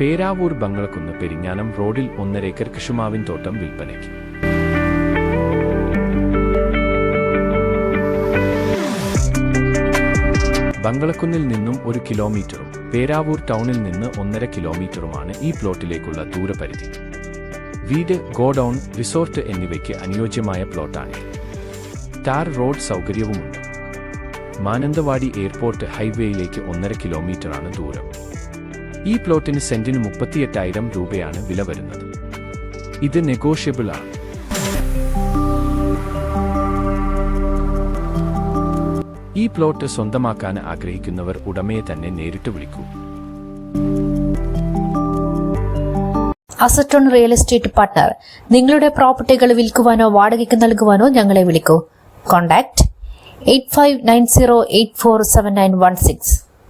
പേരാവൂർ ബംഗ്ലക്കുന്ന് പെരിഞ്ഞാനം റോഡിൽ ഒന്നരേക്കർ കൃഷിമാവിൻ തോട്ടം വിൽപ്പനയ്ക്ക്. ബംഗ്ലക്കുന്നിൽ നിന്നും ഒരു കിലോമീറ്ററും പേരാവൂർ ടൗണിൽ നിന്ന് ഒന്നര കിലോമീറ്ററുമാണ് ഈ പ്ലോട്ടിലേക്കുള്ള ദൂരപരിധി. വീട് ഗോഡൗൺ റിസോർട്ട് എന്നിവയ്ക്ക് അനുയോജ്യമായ പ്ലോട്ടാണ്. ടാർ റോഡ് സൗകര്യവുമുണ്ട്. മാനന്തവാടി എയർപോർട്ട് ഹൈവേയിലേക്ക് ഒന്നര കിലോമീറ്ററാണ് ദൂരം. ഈ പ്ലോട്ടിന് സെന്റിന് മുപ്പത്തിയെട്ടായിരം രൂപയാണ് വില വരുന്നത്. ഇത് നെഗോഷ്യബിൾ ആണ്. ഈ പ്ലോട്ട് സ്വന്തമാക്കാൻ ആഗ്രഹിക്കുന്നവർ ഉടമയെ തന്നെ നേരിട്ട് വിളിക്കൂ. അസറ്റോൺ റിയൽ എസ്റ്റേറ്റ് പാർട്ട്ണർ നിങ്ങളുടെ പ്രോപ്പർട്ടികൾ വിൽക്കുവാനോ വാടകയ്ക്ക് നൽകുവാനോ ഞങ്ങളെ വിളിക്കൂ. Contact eight five nine zero eight four seven nine one six